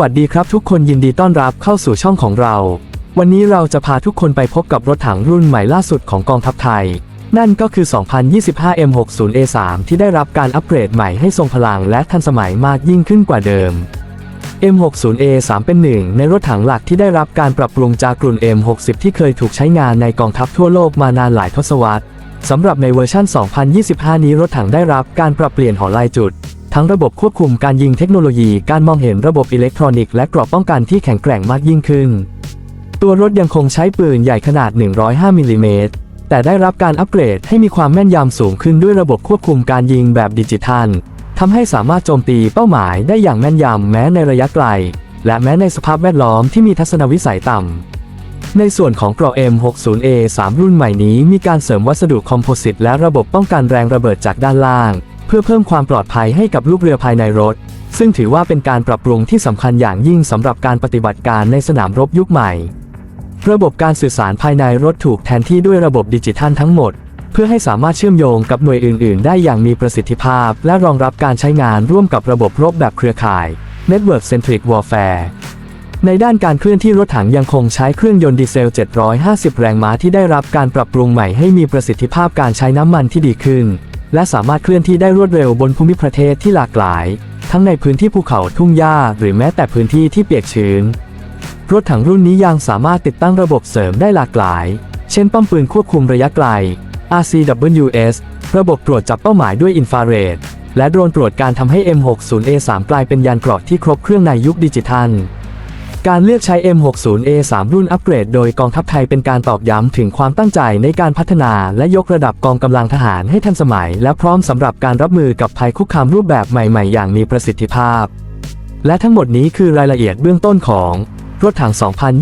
วัสดีครับทุกคนยินดีต้อนรับเข้าสู่ช่องของเรา วันนี้เราจะพาทุกคนไปพบกับรถถังรุ่นใหม่ล่าสุดของกองทัพไทย นั่นก็คือ 2025 M60A3 ที่ได้รับการอัปเกรดใหม่ให้ทรงพลังและทันสมัยมากยิ่งขึ้นกว่าเดิม M60A3 เป็นหนึ่งในรถถังหลักที่ได้รับการปรับปรุงจากกลุ่น M60 ที่เคยถูกใช้งานในกองทัพทั่วโลกมานานหลายทศวรรษสำหรับในเวอร์ชัน2025 นี้รถถังได้รับการปรับเปลี่ยนหอลายจุด ทั้งระบบควบคุมการยิงเทคโนโลยี การมองเห็นระบบอิเล็กทรอนิกส์และกรอบป้องกันที่แข็งแกร่งมากยิ่งขึ้น ตัวรถยังคงใช้ปืนใหญ่ขนาด 105มิลลิเมตรแต่ได้รับการอัปเกรดให้มีความแม่นยำสูงขึ้นด้วยระบบควบคุมการยิงแบบดิจิทัลทำให้สามารถโจมตีเป้าหมายได้อย่างแม่นยำแม้ในระยะไกล และแม้ในสภาพแวดล้อมที่มีทัศนวิสัยต่ำ ในส่วนของกราะ M60A3 รุ่นใหม่นี้มีการเสริมวัสดุคอมโพสิตและระบบป้องกันแรงระเบิดจากด้านล่าง พื่อเพิ่มความปลอดภัยให้กับลูกเรือภายในรถ ซึ่งถือว่าเป็นการปรับปรุงที่สำคัญอย่างยิ่งสำหรับการปฏิบัติการในสนามรบยุคใหม่ ระบบการสื่อสารภายในรถถูกแทนที่ด้วยระบบดิจิทัลทั้งหมด เพื่อให้สามารถเชื่อมโยงกับหน่วยอื่น ๆ ได้อย่างมีประสิทธิภาพ และรองรับการใช้งานร่วมกับระบบรบแบบเครือข่าย Network Centric Warfare ในด้านการเคลื่อนที่รถถังยังคงใช้เครื่องยนต์ดีเซล 750 แรงม้าที่ได้รับการปรับปรุงใหม่ให้มีประสิทธิภาพการใช้น้ำมันที่ดีขึ้น และสามารถเคลื่อนที่ได้รวดเร็วบนภูมิประเทศที่หลากหลาย ทั้งในพื้นที่ภูเขาทุ่งหญ้าหรือแม้แต่พื้นที่ที่เปียกชื้น รถถังรุ่นนี้ยังสามารถติดตั้งระบบเสริมได้หลากหลาย เช่นป้อมปืนควบคุมระยะไกล RCWS ระบบตรวจจับเป้าหมายด้วยอินฟราเรดและโดรนตรวจการทำให้ M60A3 กลายเป็นยานเกราะที่ครบเครื่องในยุคดิจิทัล การเลือกใช้ M60A3 รุ่นอัปเกรดโดยกองทัพไทยเป็นการตอกย้ำถึงความตั้งใจในการพัฒนาและยกระดับกองกำลังทหารให้ทันสมัย และพร้อมสำหรับการรับมือกับภัยคุกคามรูปแบบใหม่ๆ อย่างมีประสิทธิภาพ และทั้งหมดนี้คือรายละเอียดเบื้องต้นของรถถัง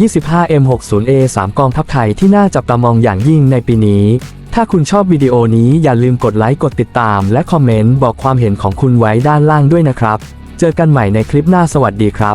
2025 M60A3 กองทัพไทยที่น่าจับตามองอย่างยิ่งในปีนี้ ถ้าคุณชอบวิดีโอนี้อย่าลืมกดไลค์กดติดตาม และคอมเมนต์บอกความเห็นของคุณไว้ด้านล่างด้วยนะครับ เจอกันใหม่ในคลิปหน้าสวัสดีครับ